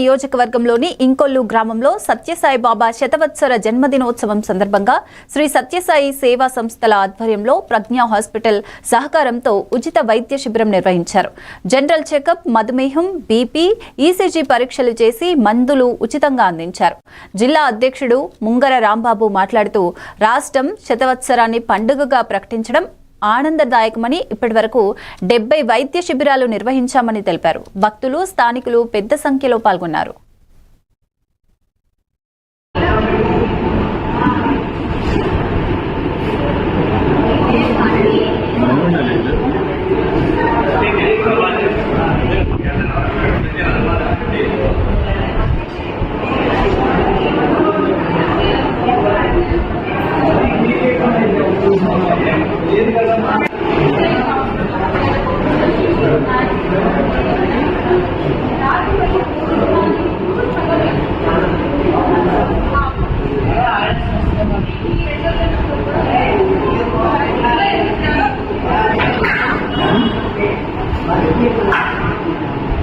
నియోజకవర్గంలోని ఇంకొల్లు గ్రామంలో సత్యసాయి బాబా శతవత్సర జన్మదినోత్సవం సందర్భంగా శ్రీ సత్యసాయి సేవా సంస్థల ఆధ్వర్యంలో ప్రజ్ఞా హాస్పిటల్ సహకారంతో ఉచిత వైద్య శిబిరం నిర్వహించారు. జనరల్ చెకప్ మధుమేహం బీపీ ఈసీజీ పరీక్షలు చేసి మందులు ఉచితంగా అందించారు. జిల్లా అధ్యక్షుడు ముంగర రాంబాబు మాట్లాడుతూ రాష్ట్రం శతవత్సరాన్ని పండుగగా ప్రకటించడం ఆనందదాయకమని ఇప్పటివరకు డెబ్బై వైద్య శిబిరాలు నిర్వహించామని తెలిపారు. భక్తులు స్థానికులు పెద్ద సంఖ్యలో పాల్గొన్నారు. và được biết là